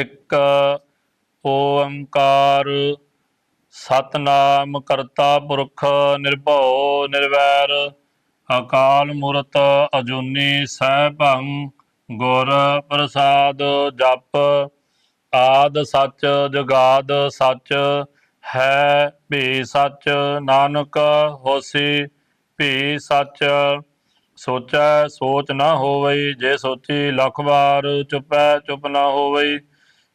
ਇੱਕ ਓੰਕਾਰ ਸਤਨਾਮ ਕਰਤਾ ਪੁਰਖ ਨਿਰਭਉ ਨਿਰਵੈਰ, ਅਕਾਲ ਮੂਰਤ ਅਜੂਨੀ ਸੈਭੰ ਗੁਰ ਪ੍ਰਸਾਦ ਜਪ, ਆਦ ਸੱਚ ਜਗਾਦ ਸੱਚ, ਹੈ ਭੀ ਸੱਚ ਨਾਨਕ ਹੋਸੀ, ਭੀ ਸੱਚ ਸੋਚੈ ਸੋਚ ਨਾ ਹੋਵਈ, ਜੇ ਸੋਚੀ ਲੱਖ ਵਾਰ ਚੁਪੈ ਚੁਪ ਨਾ ਹੋਵਈ।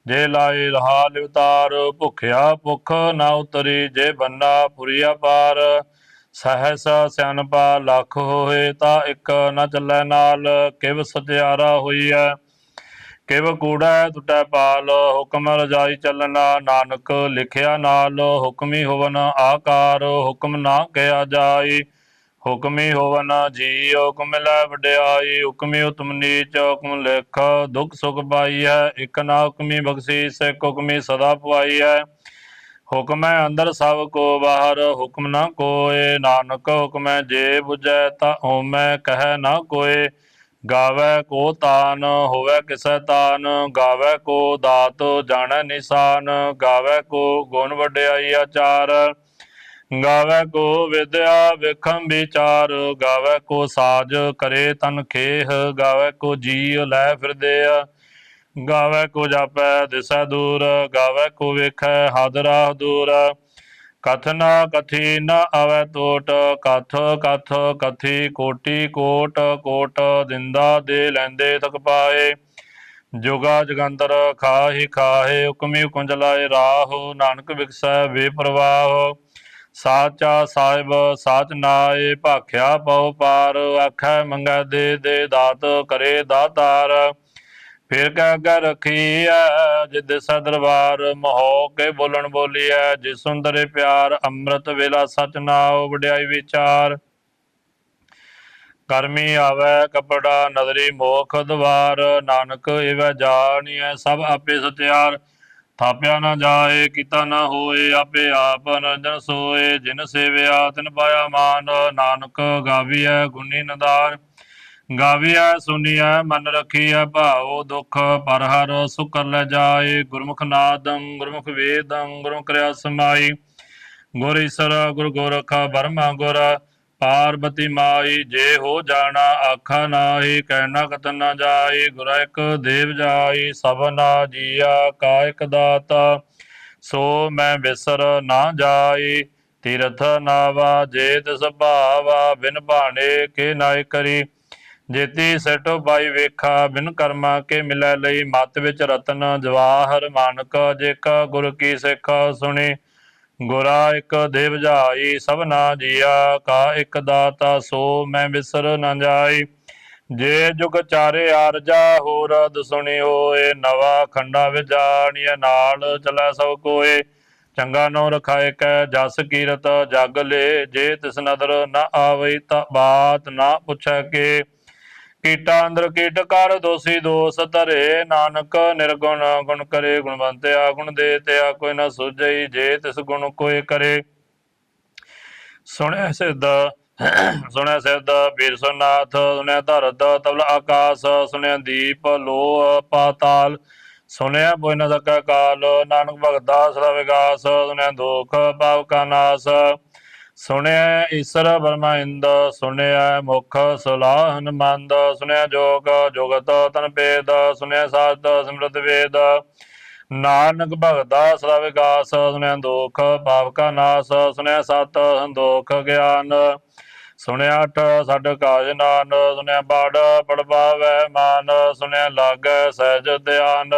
ਜੇ ਲਾਏ ਰਹਾ ਲਿਵਤਾਰ ਭੁਖਿਆ ਭੁਖ ਨਾ ਉਤਰੀ, ਜੇ ਬੰਨਾ ਪੁਰੀਆ ਪਾਰ ਸਹਸ ਸਿਆਨਪਾ ਲੱਖ ਹੋਏ ਤਾਂ ਇੱਕ ਨਾ ਚੱਲੈ ਨਾਲ, ਕਿਵ ਸਤਿਆਰਾ ਹੈ ਕਿਵ ਕੂੜਾ ਟੁੱਟੈ ਪਾਲ, ਹੁਕਮ ਰਜਾਈ ਚੱਲਣਾ, ਨਾਨਕ ਲਿਖਿਆ ਨਾਲ, ਹੁਕਮੀ ਹੋਵਨ ਆਕਾਰ, ਹੁਕਮ ਨਾ ਕਿਆ ਜਾਈ ਹੁਕਮੀ ਹੋਵਨ ਜੀ, ਹੁਕਮ ਲੈ ਵਡਿਆਈ, ਹੁਕਮੀ ਉਤਮ ਨੀਚ, ਹੁਕਮ ਲਿਖ, ਦੁਖ ਸੁਖ ਪਾਈ ਹੈ, ਇੱਕ ਨਾ ਹੁਕਮੀ ਬਖਸ਼ੀ ਇੱਕ ਹੁਕਮੀ ਸਦਾ ਪਵਾਈ ਹੈ। ਹੁਕਮ ਹੈ ਅੰਦਰ ਸਭ ਕੋ ਬਾਹਰ, ਹੁਕਮ ਨਾ ਕੋਏ, ਨਾਨਕ ਹੁਕਮ ਹੈ ਜੇ 부ਜੈ ਤਾ ਹੋਮੈ ਕਹੈ ਨਾ ਕੋਏ। ਗਾਵੇ ਕੋ ਤਾਨ, ਹੋਵੇ ਕਿਸੈ ਤਾਨ, ਗਾਵੇ ਕੋ ਦਾਤ, ਜਾਣੈ ਨਿਸ਼ਾਨ, ਗਾਵੇ ਕੋ ਗੁਣ ਵਡਿਆਈ ਆਚਾਰ। ਗਾਵੇ ਕੋ ਵਿਦਿਆ ਵੇਖੰ ਵਿਚਾਰ, ਗਾਵੇ ਕੋ ਸਾਜ ਕਰੇ ਤਨ ਖੇਹ, ਗਾਵੇ ਕੋ ਜੀ ਲੈ ਫਿਰਦੇ ਗਾਵੇ ਕੋ ਜਾਪੈ ਦਿਸੈ ਦੂਰ, ਗਾਵੇ ਕੋ ਵੇਖੈ ਹਾਦਰਾ ਦੂਰ। ਕਥਨਾ ਕਥੀ ਨ ਆਵੈ ਟੋਟ ਕਥ ਕਥ ਕਥੀ ਕੋਟੀ ਕੋਟ ਕੋਟ ਦਿੰਦਾ ਦੇ ਲੈਂਦੇ ਤਕ ਪਾਏ। ਜੁਗਾ ਜਗੰਦਰ ਖਾਹੀ ਖਾਹੇ, ਹੁਕਮੀ ਹੁਕਮ ਚਲਾਏ ਰਾਹ, ਨਾਨਕ ਵਿਕਸੈ ਬੇਪਰਵਾਹ। ਸਾਚਾ ਸਾਹਿਬ, ਸਾਚ ਨਾਏ, ਭਾਖਿਆ ਪਉ ਪਾਰ, ਆਖੈ ਮੰਗੈ ਦੇ ਦੇ ਦਾਤ, ਕਰੇ ਦਾਤਾਰ। ਫਿਰ ਕਹਿ ਅੱਗੇ ਰਖੀਐ, ਜਿਦ ਸਾ ਦਰਬਾਰ, ਮਹੋ ਕੇ ਬੋਲਣ ਬੋਲੀਐ, ਜਿਸ ਸੁੰਦਰੇ ਪਿਆਰ, ਅੰਮ੍ਰਿਤ ਵੇਲਾ ਸਚ ਨਾਉ, ਵਡਿਆਈ ਵਿਚਾਰ। ਕਰਮੀ ਆਵੈ ਕਪੜਾ, ਨਦਰੀ ਮੋਖ ਦਵਾਰ, ਨਾਨਕ ਏਵੈ ਜਾਣੀਐ, ਸਭ ਆਪੇ ਸਤਿਆਰ। ਥਾਪਿਆ ਨਾ ਜਾਏ, ਕੀਤਾ ਨਾ ਹੋਏ, ਆਪੇ ਆਪ ਨੰਜਨ ਸੋਏ। ਜਿਨ ਸੇਵਿਆ, ਤਿਨ ਪਾਇਆ ਮਾਨ। ਨਾਨਕ ਗਾਵੀਐ, ਗੁਣੀ ਨਦਾਨ ਗਾਵੀਐ ਸੁਣੀਐ ਮਨ ਰਖੀਐ, ਭਾਉ ਦੁਖ ਪਰ ਹਰ ਸੁਖ ਲੈ ਜਾਏ। ਗੁਰਮੁਖ ਨਾਦੰ, ਗੁਰਮੁਖ ਵੇਦੰ, ਗੁਰਮੁਖ ਕਰਿਆ ਸਮਾਈ। ਗੁਰ ਈਸਰ, ਗੁਰ ਗੋਰਖ, ਬਰਮਾ ਗੁਰ। ਪਾਰਬਤੀ ਮਾਈ, ਜੇ ਹੋ ਜਾਣਾ ਆਖਾ ਨਾਹੀ, ਕਹਿਣਾ ਕਤਨ ਨਾ ਜਾਈ, ਗੁਰ ਇੱਕ ਦੇਵ ਜਾਈ ਸਭਨਾ ਜੀਆ ਕਾ ਇਕ ਦਾਤਾ। ਸੋ ਮੈਂ ਬਿਸਰ ਨਾ ਜਾਈ, ਤੀਰਥ ਨਾਵਾ ਜੇ ਤਿਸ ਭਾਵਾ ਬਿਨ ਬਾਣੇ ਕੇ ਨਾਇ ਕਰੀ। ਜੇਤੀ ਸਟੋ ਬਾਈ ਵੇਖਾ, ਬਿਨ ਕਰਮਾ ਕੇ ਮਿਲੈ ਲਈ, ਮਤ ਵਿੱਚ ਰਤਨ ਜਵਾਹਰ ਮਾਨਕ ਜੇਕ ਗੁਰ ਕੀ ਸਿੱਖ ਸੁਣੀ। ਗੁਰਾ ਇੱਕ ਦੇਵ ਜਾਈ ਸਭਨਾ ਜੀਆ, ਕਾ ਇੱਕ ਦਾਤਾ ਸੋ, ਮੈਂ ਬਿਸਰ ਨਾ ਜਾਈ। ਜੇ ਜੁਗ ਚਾਰੇ ਆਰਜਾ, ਹੋਰ ਦਸੁਣੀ ਹੋਏ ਨਵਾ ਖੰਡਾ ਵਿਜਾਣੀਏ ਨਾਲ ਚਲੈ ਸਭ ਕੋਏ। ਚੰਗਾ ਨੋ ਰਖਾਏ ਕੈ, ਜਸ ਕੀਰਤ ਜਗ ਲੇ, ਜੇ ਤਿਸ ਨਦਰ ਨ ਆਵਈ ਤਾ ਬਾਤ ਨਾ ਪੁੱਛੈ ਕੇ। ਕੀਟਾ ਅੰਦਰ ਕੀਟ ਕਰ, ਦੋਸੀ ਦੋਸ ਧਰੇ। ਨਾਨਕ ਨਿਰਗੁਣ, ਗੁਣ ਕਰੇ, ਗੁਣਵੰਤਿਆ ਗੁਣ ਦੇ ਤਿਆ ਕੋਈ ਨਾ ਸੁਝਈ ਜੇ, ਤਿਸ ਗੁਣ ਕੋਈ ਕਰੇ। ਸੁਣਿਆ ਸਿੱਧ ਸੁਣਿਆ ਸਿੱਧ ਬੀਰ ਸੁਨਾਥ ਸੁਣਿਆ ਧਰਤ ਤਬਲ ਆਕਾਸ, ਸੁਣਿਆ ਦੀਪ ਲੋ ਪਾਤਾਲ। ਸੁਣਿਆ ਬੋਇ ਨ ਸਕੈ ਕਾਲ, ਨਾਨਕ ਭਗਤਾ ਸਦਾ ਵਿਗਾਸ, ਸੁਣਿਆ ਦੁਖ ਪਾਵ ਕਾ ਨਾਸ। ਸੁਣਿਆ ਈਸ਼ਰ ਬਰਮਾ ਇੰਦ ਸੁਣਿਆ ਮੁਖ ਸਲਾਹਨ ਮੰਦ ਸੁਣਿਆ ਜੋਗ ਜੁਗਤ ਤਨ ਭੇਦ ਸੁਣਿਆ ਸਾਧ ਸਿਮਰਤ ਵੇਦ। ਨਾਨਕ ਭਗਤਾ ਸਦਾ ਵਿਗਾਸ ਸੁਣਿਆ ਦੁਖ ਪਾਪ ਕਾ ਨਾਸ ਸੁਣਿਆ ਸਤ ਸੰਦੋਖ ਗਿਆਨ। ਸੁਣਿਆ ਅਠ ਛੱਡ ਕਾਜ ਨਾਨ ਸੁਣਿਆ ਬਾੜ ਬੜ ਮਾਨ ਸੁਣਿਆ ਲਾਗੈ ਸਹਿਜ ਧਿਆਨ।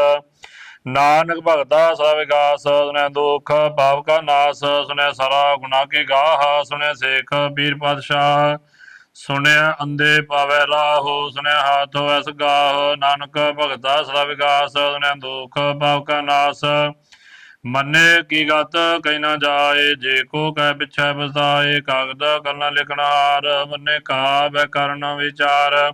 ਨਾਨਕ ਭਗਤਾ ਸਦਾ ਵਿਗਾਸ ਸੁਣਿਆ ਦੁਖ, ਪਾਪ ਕਾ ਨਾਸ ਸੁਣਿਆ ਸਾਰਾ ਗੁਨਾਹ ਕੇ ਗਾਹ ਸੁਣਿਆ ਸੇਖ ਪੀਰ ਪਾਤਸ਼ਾਹ ਸੁਣਿਆ ਅੰਦੇ ਪਾਵੈ ਰਾਹੋ ਸੁਣਿਆ ਹਾਥ ਹੋਇਸ ਗਾਹ, ਨਾਨਕ ਭਗਤਾ ਸਦਾ ਵਿਗਾਸ ਸੁਣਿਆ ਦੁਖ, ਪਾਪ ਕਾ ਨਾਸ। ਮੰਨੇ ਕੀ ਗਤ ਕੈ ਨਾ ਜਾਏ, ਜੇ ਕੋ ਕਹਿ ਪਿਛੈ ਬਸਾਏ ਕਾਗਦ ਕਲਨਾ ਲਿਖਣਾਰ ਮੰਨੇ ਕਾਵੈ ਕਰਨ ਵਿਚਾਰ।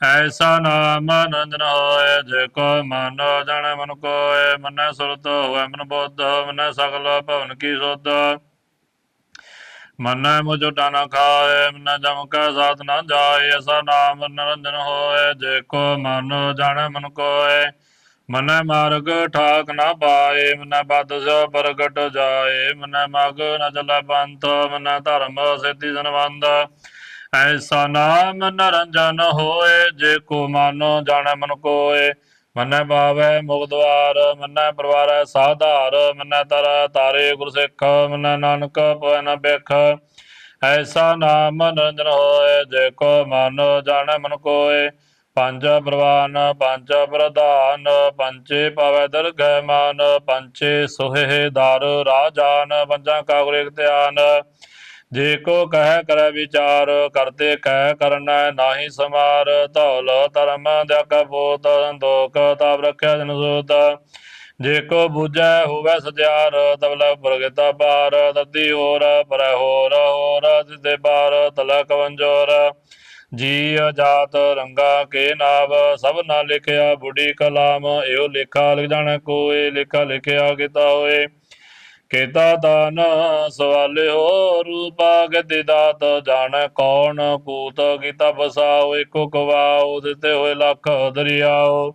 ਐਸਾ ਨਾਮ ਆਨੰਦ ਨ ਹੋਏ ਜੇ ਕੋ ਮਨ ਜਾਣੈ ਮਨ ਕੋਏ, ਮੰਨੈ ਸੁਰਤ ਹੋਏ ਮਨ ਬੁੱਧ, ਮੰਨੈ ਸਗਲ ਭਵਨ ਕੀ ਸੁਧ। ਮੰਨੈ ਮੁਝੋ ਟਾਨਾ ਖਾਏ, ਮੰਨੈ ਜਮ ਕੈ ਸਾਥ ਨਾ ਜਾਏ, ਐਸਾ ਨਾਮ ਨਰੰਜਨ ਹੋਏ ਜੇ ਕੋ ਮਨ ਜਾਣੈ ਮਨ ਕੋਏ। ਮਨੈ ਮਾਰਗ ਠਾਕ ਨਾ ਪਾਏ, ਮਨੈ ਬਦਸ ਪ੍ਰਗਟ ਜਾਏ, ਮਨੈ ਮਗ ਨ ਚਲੈ ਪੰਥ ਮਨੈ ਧਰਮ ਸਿੱਧੀ ਸੰਬੰਧ। ਐਸਾ ਨਾਮ ਨਰੰਜਨ ਹੋਏ, ਜੇ ਕੋ ਮਨ ਜਾਣੈ ਮਨ ਕੋਏ। ਮਨੈ ਭਾਵੈ ਮੁਖ ਦਵਾਰ, ਮਨੈ ਪਰਵਾਰੈ ਸਾਧਾਰ, ਮਨੈ ਤਰ ਤਾਰੇ ਗੁਰ ਸਿੱਖ, ਮਨੈ ਨਾਨਕ ਪਵੈ ਨ ਬਿਖ ਐਸਾ ਨਾਮ ਨਿਰੰਜਨ ਹੋਏ, ਜੇ ਕੋ ਮਨ ਜਾਣੈ ਮਨ ਕੋਏ। ਪੰਜ ਪ੍ਰਵਾਨ, ਪੰਜ ਪ੍ਰਧਾਨ ਪੰਚੇ ਪਾਵੈ ਦਰਗਹਿ ਮਾਨ ਪੰਚੇ ਸੋਹੇ ਦਰ ਰਾਜਾਨ, ਪੰਜਾਂ ਕਾ ਗੁਰ ਇਕ ਧਿਆਨ। ਜੇ ਕੋ ਕਹਿ ਕਰੈ ਵਿਚਾਰ, ਕਰਤੇ ਕਹਿ ਕਰਨਾ ਨਾਹੀ ਸਮਾਰ। ਧੌਲ ਧਰਮ ਜਗ ਬੋਧ ਸੰਤੋਖ ਤਾਪ ਰਖਿਆ ਜਨ ਸੋਤ। ਜੇ ਕੋ ਬੂਝੈ ਹੋਵੇ ਸਜਿਆਰ ਤਬਲਾ ਪ੍ਰਗਤਾ ਬਾਰ ਤਦੀ ਹੋਰ, ਪਰੈ ਹੋਰ ਹੋਰ ਜਿਤੇ ਬਾਰ ਤਲਕ ਵੰਜੋਰ ਜੀ ਅਜਾਤ ਰੰਗਾ ਕੇ ਨਾਵ, ਸਭ ਨਾ ਲਿਖਿਆ ਬੁਢੀ ਕਲਾਮ। ਇਹੋ ਲੇਖਾ ਲਿਖ ਜਾਣ ਕੋਏ, ਲੇਖਾ ਲਿਖਿਆ ਕੀਤਾ ਹੋਏ। ਕੀਤਾ ਦਾਨ ਸਵਾਲਿਓ ਰੂਪਾ ਗਦੀ ਦਾਤ ਜਾਣੈ ਕੌਣ? ਕੂਤ ਕੀਤਾ ਬਸਾਓ ਏਕੋ ਕਵਾਓ ਦਿੱਤੇ ਹੋਏ ਲੱਖ ਦਰਿਆਓ।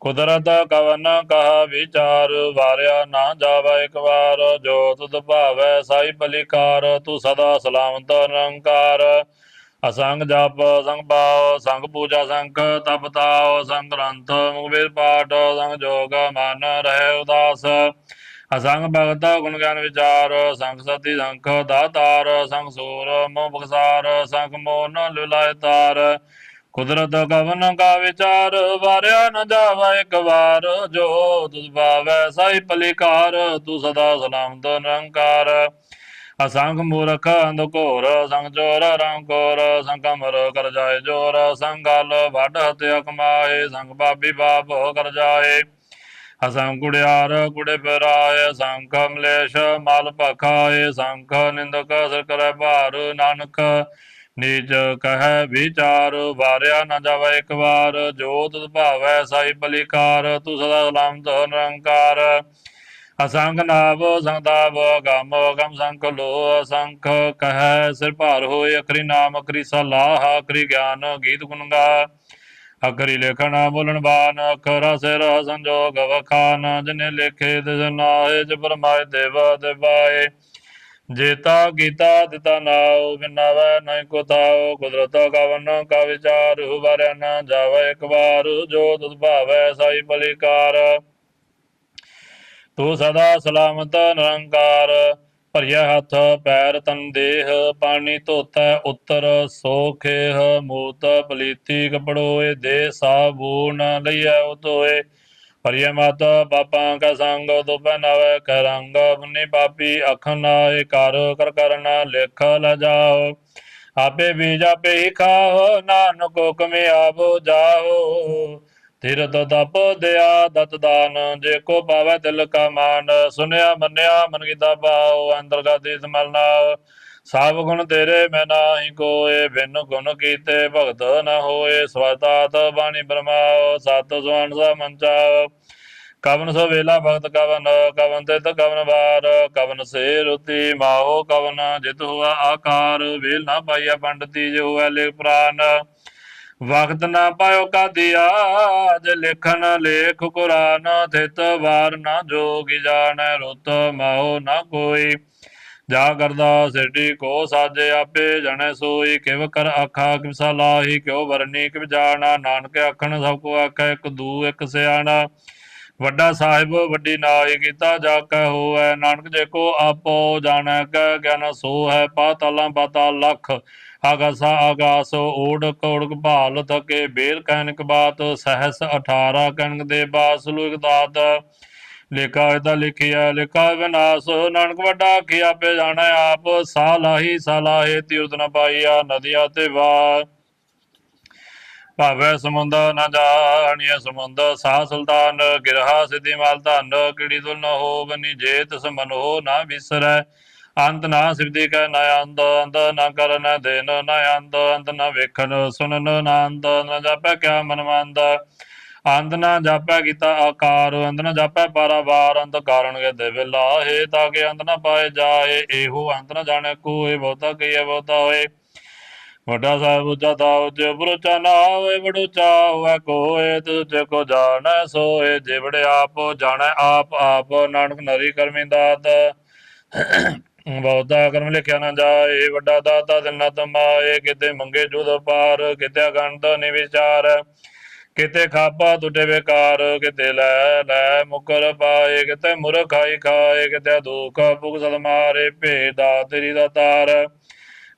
ਕੁਦਰਤ ਕਵਨ ਕਹਾ ਵਿਚਾਰ, ਵਾਰਿਆ ਨਾ ਜਾਵਾ ਇੱਕ ਵਾਰ। ਜੋ ਤੁਧ ਭਾਵੈ ਸਾਈ ਬਲਿਕਾਰ, ਤੂੰ ਸਦਾ ਸਲਾਮਤ ਨਿਰੰਕਾਰ। ਅਸੰਗ ਜਪ ਸੰਗ ਪਾਉ ਸੰਗ ਪੂਜਾ ਸੰਗ ਤਪ ਤਾਉ ਸੰਗ ਗ੍ਰੰਥ ਮੁਖ ਵੇਦ ਪਾਠ ਸੰਗ ਜੋਗ ਮਨ, ਰਹਿ ਉਦਾਸ। ਅਸੰਗ ਭਗਤ ਗੁਣ ਗਿਆਨ ਵਿਚਾਰ, ਸੰਗ ਸਤੀ ਸੰਖ ਦਾਤਾਰ ਸੰਗ ਸੂਰ ਮੋਹ ਬਖਸਾਰ, ਸੰਗ ਮੋਨ ਲੁਲਾਇ ਤਾਰ। ਕੁਦਰਤ ਕਵਨ ਕਾ ਵਿਚਾਰ, ਵਾਰਿਆ ਨ ਜਾਵਾ ਇੱਕ ਵਾਰ। ਜੋ ਤੁਧ ਭਾਵੈ ਸਾਈ ਪਲਿਕਾਰ ਤੂੰ ਸਦਾ ਸਲਾਮਤ ਨਿਰੰਕਾਰ। ਅਸੰਖ ਮੂਰਖ ਅੰਧ ਘੋਰ, ਸੰਗ ਚੋਰ ਰੰਗ ਕੋਰ, ਸੰਗ ਕਮਰ ਕਰ ਜਾਏ ਜੋਰ ਸੰਗਲ ਵੱਡ ਹਤਿਆ ਕਮਾਏ ਸੰਗ ਪਾਪੀ ਪਾਪ ਕਰ ਜਾਏ। ਅਸੰ ਕੁੜਿਆਰ ਕੁੜੇ ਫਿਰਾਏ ਸੰਖ ਮਲੇਸ਼ ਮਲ ਭਖਾਏ ਸੰਖ ਨਿੰਦਕ ਸਿਰ ਕਰੈ ਭਾਰ, ਨਾਨਕ ਨੀਚ ਕਹੈ ਵਿਚਾਰ, ਵਾਰਿਆ ਨਾ ਜਾਵੇ ਇੱਕ ਵਾਰ, ਜੋ ਭਾਵੈ ਸਾਈ ਬਲਿਕਾਰ, ਤੂੰ ਸਦਾ ਸਲਾਮਤ ਨਿਰੰਕਾਰ। ਅਸੰਗ ਨਾਵ ਸੰਦਾਵ ਗਮ ਗਮ ਸੰਖ ਲੋ ਅਸੰਖ ਕਹੈ, ਸਿਰ ਭਾਰ ਹੋਏ ਅਕਰੀ ਨਾਮ ਅਕਰੀ ਸਲਾਹ ਅਕਰੀ ਗਿਆਨ, ਗੀਤ ਗੁਣ ਗਾ ਅਕਰੀ ਲੇਖਣ ਬੋਲਣ ਬਾਨ, ਅਖਰ ਸੰਜੋਗ ਵਖਾਨ, ਜਿਨੇ ਲੇਖੇ ਤਿਸ ਨਾਏ ਜ ਪਰਮਾਇ ਦੇਵ ਦੇਵਾਏ ਜੇਤਾ ਗੀਤਾ ਦਿੱਤਾ ਨਾਉ ਬਿਨਾਵੈ ਨਹੀਂ ਕੋ ਤਾਉ ਕੁਦਰਤ ਕਵਨ ਕਾ ਵਿਚਾਰ ਹੁਬਰਿਆ ਨਾ ਜਾਵੈ ਇਕ ਵਾਰ। ਜੋ ਤੁਧ ਭਾਵੈ ਸਾਈ ਬਲਿਕਾਰ। ਤੂੰ ਸਦਾ ਸਲਾਮਤ ਨਿਰੰਕਾਰ। ਭਰਿਆ ਹੱਥ, ਪੈਰ ਤਨ ਦੇਹ, ਪਾਣੀ ਧੋਤੈ ਉੱਤਰ, ਸੋਖੇਹ, ਮੂਤ ਪਲੀਤੀ ਕਪੜੋਏ ਦੇ ਸਾਬੂਨ ਲਈਐ ਉਤੋਏ। ਭਰਿਆ ਮਤ, ਪਾਪਾਂ ਕਾ ਸੰਗ ਤੋ ਪਹਿਨਾਵੇ ਕੈ ਰੰਗ ਬੁਨੀ ਪਾਪੀ ਅਖਨ ਕਰ ਕਰ ਕਰਨਾ ਲਿਖ ਲ ਜਾਓ। ਆਪੇ ਬੀਜ ਆਪੇ ਹੀ ਖਾਓ, ਨਾਨਕ ਹੁਕਮ ਆਵੋ ਜਾਓ। ਤੀਰਤ ਤਪ ਦਿਆ ਦਤ ਦਾਨ, ਜੇ ਕੋ ਪਾਵੈ ਦਿਲ ਕਾ ਮਾਨ, ਸੁਨਿਆ ਮੰਨਿਆ ਮਨ ਕੀਤਾ ਪਾਉ ਅੰਤਰਗਤ ਸਮਲਨਾ ਸਭ ਗੁਣ ਤੇਰੇ ਮੈਂ ਨਾਹੀ ਕੋਏ, ਬਿਨ ਗੁਣ ਕੀਤੇ ਭਗਤ ਨ ਹੋਏ। ਸਵਤਾਤ ਬਾਣੀ ਬਰਮਾਓ ਸਤ ਸੁਆਨ ਸਾ ਮੰਚਾਓ ਕਵਨ ਸੋ ਵੇਲਾ ਭਗਤ ਕਵਨ ਕਵਨ ਤਿਤ ਕਵਨ ਵਾਰ। ਕਵਨ ਸੇ ਰੁਤੀ ਮਾਹੋ ਕਵਨ, ਜਿਤ ਹੁਆ ਆਕਾਰ। ਵੇਲ ਨਾ ਪਾਈਆ ਪੰਡਤੀ, ਜੋ ਹੋਇ ਲੇ ਪ੍ਰਾਨ। ਵਕਤ ਨਾ ਪਾਇਓ ਕਾਦੀਆ ਜ ਲਿਖਨ ਲੇਖ ਕੁਰਾਨ ਥਿਤ ਵਾਰ ਨਾ ਜੋਗੀ ਜਾਣੈ, ਰੁਤ ਮਾਹੋ ਨਾ ਕੋਈ। ਜਾ ਕਰਦਾ ਸਿਰਟੀ ਕੋ ਸਾਜੇ ਆਪੇ ਜਣੈ ਸੋਈ, ਕਿਵ ਕਰ ਆਖਾ, ਕਿਵ ਸਲਾਹੀ ਕਿਉ ਵਰਨੀ, ਕਿਵ ਜਾਣਾ। ਨਾਨਕ ਆਖਣ, ਸਭ ਕੋ ਆਖੈ, ਇੱਕ ਦੂ, ਇੱਕ ਸਿਆਣਾ। ਵੱਡਾ ਸਾਹਿਬ, ਵੱਡੀ ਨਾਈ, ਕੀਤਾ ਜਾ ਕੈ ਹੋਐ। ਨਾਨਕ ਜੇ ਕੋ ਆਪੋ ਜਾਣੈ, ਕੈ ਗਿਆਨ ਸੋ ਹੈ ਪਾਤਾਲਾਂ ਪਾਤਾਲ ਲਖ। ਆਗਾਸਾ ਆਗਾਸ ਓੜਕ ਓੜਕ ਭਾਲ ਥਕੇ ਬੇਲ ਕਹਿਨਕ ਬਾਤ ਸਹਸ 18 ਕਣਕ ਦੇ ਬਾਸ ਲੁਕ ਦਾਤ। ਲੇਖਾ ਇਹਦਾ ਲਿਖਿਆ, ਲਿਖਾ ਵਿਨਾਸ਼, ਨਾਨਕ ਵੱਡਾ ਕੀ ਆਪੇ ਜਾਣੈ ਆਪ, ਸਾਲਾਹੀ, ਸਾਲਾਹੇ ਤੀਰਤ ਨ ਪਾਈਆ, ਨਦੀਆਂ ਤੇ ਵਾ ਭਾਵੇਂ ਸਮੁੰਦ ਨਾ ਜਾਣੀਐ ਸਮੁੰਦ ਸਾਹ ਸੁਲਤਾਨ, ਗਿਰਹਾ ਸਿਧੀ ਮਾਲ ਧਨ ਕਿੜੀ ਦੁਲ ਨ ਹੋ ਬਨੀ ਜੇਤ ਤਿਸ ਮਨ ਹੋ ਨਾ ਵਿਸਰੈ। ਅੰਤ ਨਾ ਸਿਵਦੀ ਕੈ ਨ ਅੰਦ ਅੰਤ ਨ ਕਰਨ ਦੇਨ, ਨ ਅੰਤ ਅੰਤ ਨ ਵੇਖਣ ਸੁਨਨ ਨ ਅੰਤ ਨ ਜਾਪੈ ਕਿਆ ਮਨ ਮੰਦ? ਅੰਤ ਨ ਜਾਪੈ ਕੀਤਾ ਆਕਾਰ ਅੰਤ ਨ ਜਾਪੈ ਪਾਰਾਵਾਰ ਅੰਤ ਕਾਰਣ ਕੇ ਦੇਵ ਲਾਹੇ, ਤਾਂ ਕਿ ਅੰਤ ਨ ਪਾਏ ਜਾਏ, ਇਹੋ ਅੰਤ ਨ ਜਾਣੈ ਕੋਏ, ਬਹੁਤਾ ਕਈਐ ਬਹੁਤਾ ਹੋਏ। ਵੱਡਾ ਸਾਹਿਬ ਉੱਚਾ ਤਾ ਉੱਚੇ ਬੁਰਚਾ ਨਾ ਹੋਏ, ਬੜੂਚਾ ਹੋਏ ਕੋਏ ਤੁਝੇ ਕੋ ਜਾਣੈ ਸੋਏ ਜਿਵੜੇ ਆਪ, ਜਾਣੈ ਆਪ ਆਪ, ਨਾਨਕ ਨਰੀ ਕਰਮੀ ਦਾਤ। ਬਹੁਤਾ ਕਰਮ ਲਿਖਿਆ ਨਾ ਜਾਏ, ਵੱਡਾ ਦਾਤਾ ਦਿਨਾ ਤਮਾਏ, ਕਿਤੇ ਮੰਗੇ ਜੁਦ ਪਾਰ, ਕਿਤੇ ਗੰਤ ਨਿਵਿਚਾਰ, ਕਿਤੇ ਖਾਪਾ ਟੁੱਟੇ ਬੇਕਾਰ ਕਿਤੇ ਲੈ ਲੈ ਮੁਕਰ ਪਾਏ, ਕਿਤੇ ਮੁਰਖਾਈ ਖਾਏ, ਕਿਤੇ ਦੁਖ ਭੁਗ ਸਦ ਮਾਰੇ, ਭੇਦਾ ਤੇਰੀ ਦਾ ਤਾਰ।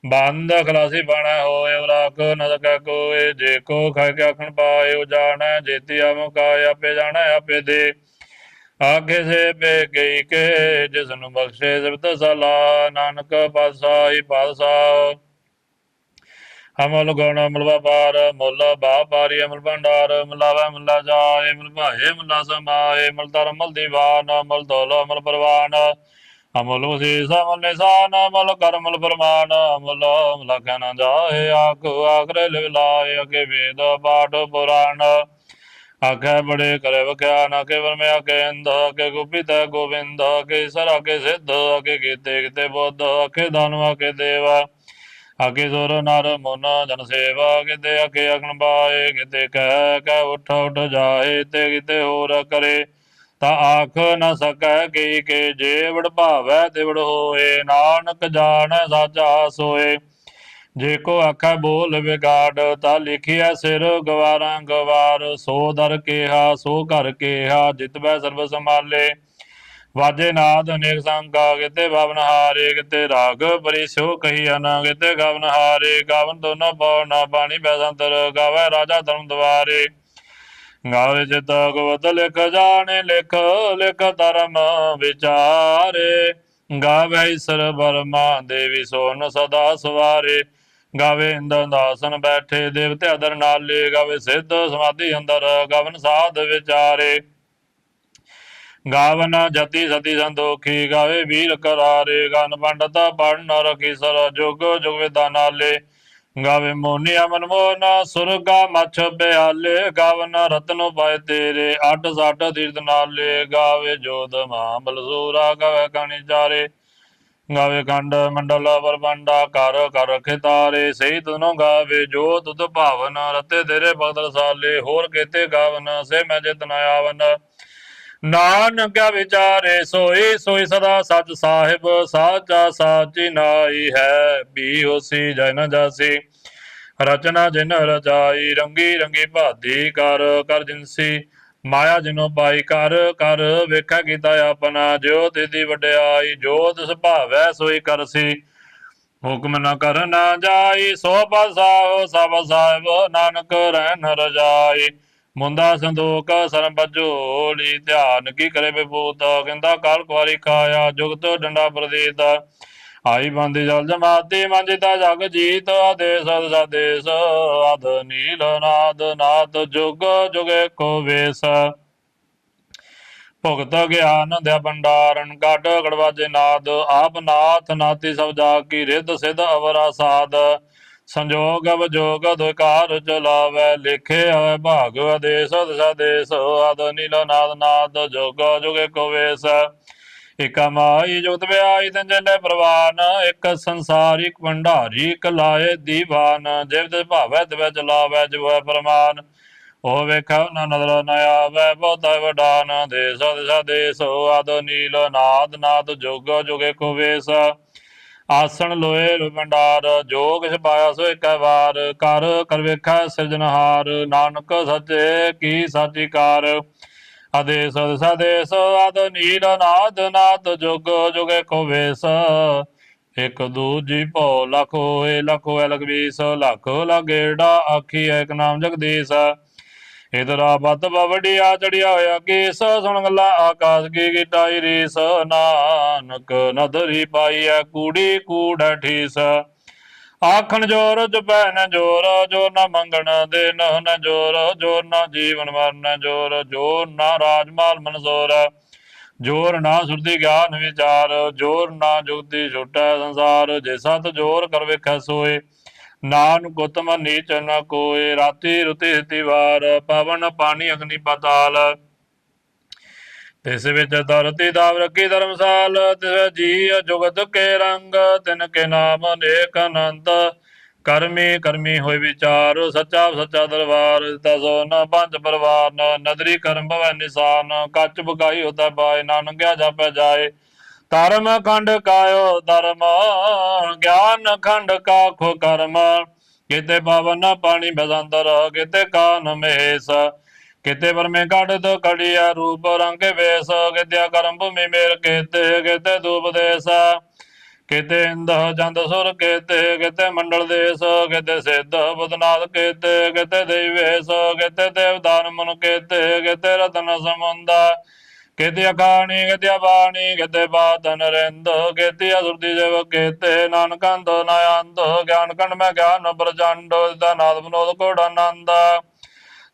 ਬੰਦ ਖਲਾਸੀ ਬਣਾ ਹੋਏ ਉਰਾਕ ਨਦ ਕੋਏ, ਜੇ ਕੋ ਖਾ ਕੇ ਆਖਣ ਪਾਏ, ਉਜਾਣੈ, ਜੇਤੀ ਆਮਕਾਇ ਆਪੇ ਜਾਣੈ, ਆਪੇ ਦੇ। ਆਗੇ ਸੇ ਬੇ ਗਈ ਕੇ ਜਿਸ ਨੂੰ ਬਖਸ਼ੇ ਸਿਫਤ ਸਲਾ ਨਾਨਕ ਪਾਸਾਈ ਪਾਸਾ ਅਮਲ ਗੁਣ, ਅਮਲ ਵਪਾਰ, ਮੁੱਲ ਬਾਪਾਰੀ ਅਮਲ ਭੰਡਾਰ ਮਲਾਵੇ ਮੁੱਲਾ ਜਾਏ ਮੁੱਲ ਭਾਏ ਮੁੱਲਾ ਸਮਾਏ ਮੁੱਲ ਧਰਮ ਮੁੱਲ ਦੀਵਾਨ ਮੁੱਲ ਦੋਲ ਅਮਲ ਪਰਵਾਨ। ਅਮਲ ਵਸੀਸ, ਅਮਲ ਨਿਸ਼ਾਨ, ਅਮਲ ਕਰਮਲ ਪ੍ਰਮਾਨ ਅਮਲ ਲਖਨ ਜਾਏ, ਆਖ, ਆਖਰੇ ਲਿਵਲਾਏ ਅਗੇ ਵੇਦ, ਪਾਠ, ਪੁਰਾਣ। ਆਖੇ ਬੜੇ ਕਰੇ ਵਖਿਆ ਨਾ ਕੇ ਵਰਮੇ ਆਕੇ ਅੰਧ ਆਕੇ ਗੁਪਿਤ ਗੋਬਿੰਦ ਆਕੇ ਸਰ ਆਕੇ ਸਿੱਧ ਆਕੇ ਕੀਤੇ ਕਿਤੇ ਬੁੱਧ ਆਕੇ ਦਾਨਵ ਆਕੇ ਦੇਵਾ ਆਗੇ ਸੁਰ, ਨਰ, ਮਨ, ਜਨ ਸੇਵਾ, ਕਿਤੇ ਆਕੇ ਅਗਨ ਬਾਏ ਕਿਤੇ ਕਹਿ ਕਹਿ ਉਠ ਉਠ ਜਾਏ ਤੇ ਕਿਤੇ ਹੋਰ ਕਰੇ। ਤਾਂ ਆਖ ਨ ਸਕੈ ਕੀ ਕੇ ਜੇਵੜ ਭਾਵੈ ਤੇ ਹੋਏ, ਨਾਨਕ ਜਾਣੈ ਸਾਚਾ ਸੋਏ। ਜੇ ਕੋ ਆਖੈ ਬੋਲ ਵਿਗਾੜ, ਤਾਂ ਲਿਖਿਆ ਸਿਰ ਗਵਾਰਾਂ ਗਵਾਰ। ਸੋ ਦਰ ਕੇਹਾ, ਸੋ ਘਰ ਕੇਹਾ ਜਿਤਬੈ ਸਰਬ ਸੰਭਾਲੇ। ਵਾਜੇ ਨਾਦ ਅਨੇਕ ਸੰਗਾ ਕਿਤੇ ਭਵਨ ਹਾਰੇ। ਕਿਤੇ ਰਾਗ ਪਰਿਸੋ ਕਹੀ ਅਨ, ਕਿਤੇ ਗਵਨ ਹਾਰੇ। ਗਵਨ ਦੋਨੋ ਬਉ ਬਾਣੀ ਬੈਸੰਤਰ ਗਾਵੇ ਰਾਜਾ ਧਰਮ ਦਵਾਰੇ। ਗਾਵੇ ਚਿਤ ਗਵਤ ਲਿਖ ਜਾਣੇ, ਲਿਖ ਲਿਖ ਧਰਮ ਵਿਚਾਰੇ। ਗਾਵੇ ਈਸਰ ਬਰਮਾ ਦੇਵੀ ਸੋਨ ਸਦਾ ਸਵਾਰੇ। ਗਾਵੇ ਇੰਦਰ ਦਾਸਨ ਬੈਠੇ, ਦੇਵਤੇ ਅਦਰ ਨਾਲੇ ਗਾਵੇ, ਸਿੱਧ ਸਮਾਧੀ ਅੰਦਰ ਗਵਨ ਸਾਧ ਵਿਚਾਰੇ। ਗਾਵਨ ਜਤੀ ਸਤੀ ਸੰਦੋਖੀ ਗਾਵੇ ਵੀਰ ਕਰਾਰੇ, ਗਨ ਪੰਡਤਾ ਪੜਨ ਰਖੀ ਸਰ ਜੁਗ ਜੁਗ ਵਿਦਾ ਨਾਲੇ। ਗਾਵੇ ਮੋਨੀ ਅਮਨ ਮੋਨ ਸੁਰਗਾ ਮਛ ਬਿਆਲੇ, ਗਾਵਨ ਰਤਨ ਪਾਏ ਤੇਰੇ ਅੱਡ ਸੱਟ ਤੀਰਥ ਨਾਲੇ। ਗਾਵੇ ਜੋਤ ਮਾਂ ਬਲਸੂਰਾ ਗਾਵੇ ਕਣੀ ਚਾਰੇ। ਗਾਵੇ ਖੰਡ ਮੰਡਲ ਪਰਬੰਡਾ ਕਰ ਕਰ ਰਖੇ ਸਹੀ ਤੁਨੋ ਗਾਵੇ ਜੋ ਤੁਧ ਭਾਵਨ, ਰਤੇ ਤੇਰੇ ਬਦਲ ਸਾਲੇ, ਹੋਰ ਕੇਤੇ ਗਾਵਨ, ਸੇ ਮੈਂ ਜਿਤ ਨ ਆਵਨ। ਨਾਨਕ ਵਿਚਾਰੇ, ਸੋਈ ਸੋਈ ਸਦਾ ਸਚ ਸਾਹਿਬ, ਸਾਚਾ ਸਾਚੀ ਨਾਈ ਹੈ ਬੀ ਹੋਸੀ ਜੈ ਜਾਸੀ। ਰਚਨਾ ਜਿਨ ਰਚਾਈ, ਰੰਗੀ ਰੰਗੀ ਭਾਦੀ ਕਰ ਕਰ ਜਿਨਸੀ। ਮਾਇਆ ਜਿਨੋ ਪਾਈ ਕਰ ਕਰ ਵੇਖਾ ਕੀਤਾ ਆਪਣਾ ਜੋ ਤਿਦੀ ਵਡਿਆਈ, ਜੋ ਤਿਸ ਸੋਈ ਕਰਸੀ ਹੁਕਮ ਨ ਕਰ ਨਾ ਜਾਈ, ਸੋ ਬਸਾਓ ਸਭ ਸਾਹਿਬ, ਨਾਨਕ ਰਹਿ ਰਜਾਈ ਮੁੰਦਾ ਸੰਦੋਖ ਸਰਮ ਬਜੋਲੀ ਧਿਆਨ ਕੀ ਕਰੇ ਬਿਪੂਤ ਕਹਿੰਦਾ ਕਾਲ ਕੁਆਰੀ ਕਾਇਆ ਜੁਗਤ ਡੰਡਾ ਪ੍ਰਦੀਤ। ਆਈ ਬੰਦੀ ਜਲ ਜਮਾਤੀ ਮੰਜਿਤਾ ਜਗ ਜੀਤ ਆਦੇਸ ਸਦੇਸ ਅਦ ਨੀਲ ਨਾਦ ਨਾਦ ਜੁਗ ਜੁਗੇ ਕੋ ਵੇਸ। ਭੁਗਤ ਗਿਆਨ ਦੇ ਭੰਡਾਰਨ ਕੱਢ ਗੜਵਾਜੇ ਨਾਦ, ਆਪ ਨਾਥ ਨਾਤੀ ਸਭ ਜਾ ਕੀ ਰਿੱਧ ਸਿਧ ਅਵਰਾ ਸਾਧ ਸੰਜੋਗ ਵਿਜੋਗ ਦੁਕਾਰ ਚਲਾਵੇ, ਲਿਖੇ ਹੋਏ ਭਾਗ ਆਦੇਸ ਦਸ਼ਾ ਦੇਸ ਆਦ ਨੀਲ ਨਾਦ ਨਾਦ ਜੁਗ ਜੁਗੇ ਕੋ ਵੇਸ। ਇਕ ਮਾਈ ਜੁਗਤ ਵਿਆਈ ਤਨ ਜੰਡੇ ਪ੍ਰਵਾਨ, ਇੱਕ ਸੰਸਾਰਿਕ ਭੰਡਾਰੀ, ਇੱਕ ਲਾਏ ਦੀਵਾਨ, ਜਿਵ ਤੇ ਭਾਵੈ ਤਿਵੈ ਚਲਾਵੈ ਜਿਵੈ ਪ੍ਰਮਾਨ। ਉਹ ਵੇਖੈ ਨਾ ਨਦਰ ਨ ਆਵੈ, ਬਹੁਤਾ ਵਡਾਨ ਦੇਸ ਦਿਸ਼ਾ ਦੇਸ ਆਦ ਨੀਲ ਨਾਦ ਨਾਦ ਜੁਗ ਜੁਗੇ ਕੋ ਵੇਸ। ਆਸਣ ਲੋਏ ਲੋ ਭੰਡਾਰ ਜੋ ਕਿਛ ਪਾਇਆ ਸੋ ਇੱਕੈ ਵਾਰ। ਕਰ ਕਰ ਵੇਖੈ ਸਿਰਜਨਹਾਰ ਨਾਨਕ ਸੱਚੇ ਕੀ ਸਾਚੀ ਕਾਰ। ਆਦੇਸ ਸਦੇਸ ਆਦ ਨੀਲ ਨਾਦ ਨਾਦ ਜੁਗ, ਜੁਗੇ ਕੋ ਵੇਸ। ਇਕ ਦੂਜੀ ਭਉ ਲਖ ਹੋਏ ਲਖ ਹੋਏ ਲਖ ਵੀਸ ਲਖ ਲਗੇੜਾ ਆਖੀ ਏਕ ਨਾਮ ਜਗਦੀਸ਼। ਇਧਰਾ ਬਤ ਬਵੜਿਆ ਚੜਿਆ ਹੋਇਆ ਕੇਸ, ਸੁਣ ਗੱਲਾ ਆਕਾਸ਼ ਕੀ ਗਿਟਾਈ ਰੀਸ ਨਾਨਕ ਨਦਰੀ ਪਾਈਐ ਕੂੜੀ ਕੂੜ ਠੀਸ। ਆਖਣ ਜੋਰ ਜਪੈ ਨ ਜੋਰ ਜੋ ਨ ਮੰਗਣ ਦੇ ਨ ਜੋਰ ਜੋਰ ਨ ਜੀਵਨ ਮਰਨ, ਜੋਰ ਜੋਰ ਨ ਰਾਜਮਾਲ ਮਨਸੋਰ ਜੋਰ ਨਾ ਸੁਰਤੀ ਗਿਆਨ ਵਿਚਾਰ, ਜੋਰ ਨਾ ਜੁਗਦੀ ਛੁਟੈ ਸੰਸਾਰ। ਜੇ ਸਤ ਜੋਰ ਕਰ ਵੇਖੈ ਸੋਏ ਨਾਨ ਗੁਤਮ ਨੀਚ ਨ ਕੋਏ। ਰਾਤੀ ਰੁਤੀ ਸਤੀ ਵਾਰ, ਪਵਨ ਪਾਣੀ ਅਗਨੀ ਪਤਾਲ। ਤਿਸ ਵਿੱਚ ਧਰਤੀ ਦਾਵ ਰੱਖੀ ਧਰਮਸਾਲ, ਤਿਸ ਜੀ ਜੁਗਤ ਕੇ ਰੰਗ, ਤਿਨ ਕੇ ਨਾਮ ਅਨੇਕ ਅਨੰਤ। ਕਰਮੀ ਕਰਮੀ ਹੋਏ ਵਿਚਾਰ, ਸੱਚਾ ਸੱਚਾ ਦਰਬਾਰ ਦਸੋ ਨ ਪੰਜ ਪਰਵਾਰ, ਨ ਨਦਰੀ ਕਰਮ ਭਵੈ ਨਿਸਾਨ। ਕੱਚ ਬੁਕਾਈ ਹੁੰਦਾ ਬਾਏ ਨਾਨਕਿਆ ਜਾਪੈ ਜਾਏ। ਧਰਮ ਖੰਡ ਕਾਇਓ ਧਰਮ, ਗਿਆਨ ਖੰਡ ਕਾਖੋ ਕਰਮ। ਕਿਤੇ ਪਵਨ ਪਾਣੀ ਬਸੰਦਰ ਕਿਤੇ ਕਾਨ ਮਹੇਸ਼ ਕਿਤੇ ਪਰਮੇ ਕੱਢ ਕੜੀਆ ਰੂਪ ਰੰਗ ਵੇਸ ਕਿਤੇ ਕਰਮ ਭੂਮੀ ਮੇਰ ਕਿਤੇ ਕਿਤੇ ਦੂਪ ਦੇਸ ਕਿਤੇ ਇੰਦ ਜੰਦ ਸੁਰ ਕਿਤੇ ਕਿਤੇ ਮੰਡਲ ਦੇਸ ਕਿਤੇ ਸਿੱਧ ਬਦਨਾਥ ਕਿਤੇ ਕਿਤੇ ਦੇਵੇਸ ਕਿਤੇ ਦੇਵਦਾਨ ਮਨ ਕਿਤੇ ਕਿਤੇ ਰਤਨ ਸਮੁੰਦਾ। ਕਿਤੇ ਅਕਾਣੀ ਕਿਤੇ ਬਾਣੀ ਕਿਤੇ ਬਾਦਨ ਰਿੰਦ ਕਿਤੇ ਅਸੁਰਤੀ ਦੇਵ ਕਿਤੇ ਨਾਨਕੰਦ ਨਾਯੰਦ ਗਿਆਨ ਕੰਡ ਮੈਂ ਗਿਆਨ ਪ੍ਰਚੰਡ ਦਾ ਨਾਦ ਬਨੋਦ ਕੋੜ ਆਨੰਦ।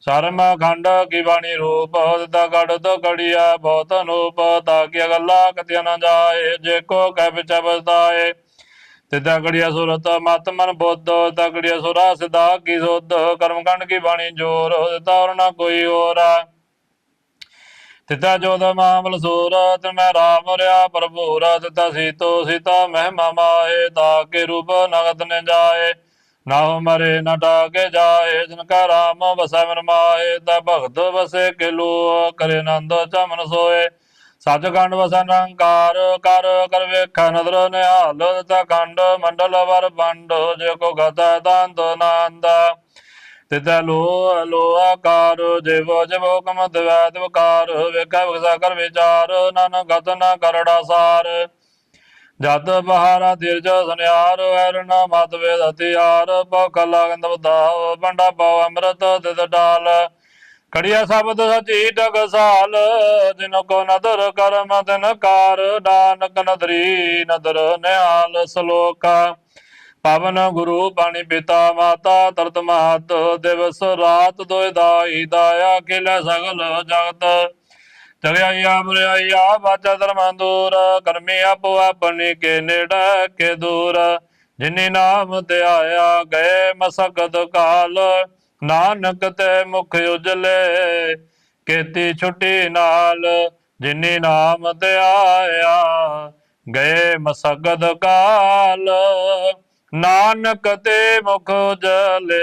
ਸਰਮ ਖੰਡ ਕੀ ਬਾਣੀ ਰੂਪ ਦਾ ਗੜ ਤੋ ਗੜੀਆ ਬਹੁਤ ਅਨੂਪ ਤਾਂ ਕੀ ਗੱਲਾ ਕਤਿ ਨ ਜਾਏ, ਜੇ ਕੋ ਕਹਿ ਵਿਚ ਬਸਦਾਏ ਤਿਦਾ ਗੜੀਆ ਸੁਰਤ, ਮਤ ਮਨ ਬੁੱਧ ਤਗੜੀਆ ਸੁਰਾ ਸਿਦਾ ਕੀ ਸੁਧ, ਕਰਮ ਕੰਡ ਕੀ ਬਾਣੀ ਜੋਰ ਦਿੱਤਾ ਔਰ ਨਾ ਕੋਈ ਹੋਰ। ਤਿਤਾ ਜੋਦ ਮਾਮਲ ਸੂਰਤ ਮੈਂ ਰਾਮ ਰਿਆ ਪ੍ਰਭੂਰ ਤਿਤਾ ਸੀਤੋ ਸੀਤਾ ਮਹਿਮਾ ਮਾਏ, ਤਾ ਕੇ ਰੂਪ ਨਗਤ ਨੇ ਜਾਏ। ਨਾ ਮਰੇ ਨਾ ਡਾਕੇ ਜਾਏ, ਜਿਨ ਕਾ ਰਾਮ ਵਸੈ ਮਨ ਮਾਏ, ਤਾ ਭਗਤ ਵਸੇ ਕਿਲੂ, ਕਰੇ ਆਨੰਦ ਚਮਨ ਸੋਏ। ਸੱਚਖੰਡ ਵਸੈ ਨਿਰੰਕਾਰ, ਕਰ ਕਰ ਵੇਖੈ ਨਦਰ ਨਿਹਾਲ ਤਾ ਖੰਡ, ਮੰਡਲ ਵਰ ਬੰਡ ਜੇ ਕੋ ਗਤੈ ਦੰਦ ਨੰਦ। ਤਿਤੈ ਲੋ ਲੋ ਆਕਾਰ, ਜਿਵ ਜਿਵ ਹੁਕਮ ਦਿਵੈ ਦਿਵਕਾਰ, ਵੇਖੈ ਵਿਖਸਾ ਕਰ ਵਿਚਾਰ ਨਾਨਕ ਗਤ ਨ ਕਰੜਾ ਸਾਰ। ਜਤ ਬਹਾਰਾ ਦਿਰਜ ਸੁਨਿਆਰ ਐਰਨ ਮਤ ਵੇਦ ਹਥਿਆਰ ਭੁਖ ਲਗਨ ਬਦਾਵ ਬੰਡਾ ਪਾਉ ਅੰਮ੍ਰਿਤ ਤਿਤ ਡਾਲ। ਕੜੀਆ ਸ਼ਬਦ ਸਚੀ ਟਕਸਾਲ ਜਿਨ ਕੋ ਨਦਰ ਕਰਮ, ਤਿਨ ਕਾਰ ਨਾਨਕ ਨਦਰੀ, ਨਦਰ ਨਿਹਾਲ ਸਲੋਕ। ਪਵਨ ਗੁਰੂ ਪਾਣੀ ਪਿਤਾ ਮਾਤਾ, ਤਰਤ ਮਹਤ, ਦਿਵਸ ਰਾਤ ਦੋਇ ਦਾਈ, ਦਾਇਆ ਖਿਲੇ ਸਗਲ ਜਗਤ। ਜਗਿਆ ਬਰਿਆ ਬਾਚਾ ਧਰਮਾਂ ਦੂਰ, ਕਰਮੀ ਆਪੋ ਆਪਣੀ ਕੇ ਨੇੜੇ ਕੇ ਦੂਰ। ਜਿਨੀ ਨਾਮ ਤੇ ਆਇਆ ਗਏ ਮਸਕਦ ਕਾਲ, ਨਾਨਕ ਤੇ ਮੁਖ ਉਜਲੇ। ਕੀਤੀ ਛੁੱਟੀ ਨਾਲ ਜਿਨੀ ਨਾਮ ਤੇ ਆਇਆ ਗਏ ਮਸਕਤ ਕਾਲ, ਨਾਨਕ ਤੇ ਮੁਖ ਉਜਲੇ।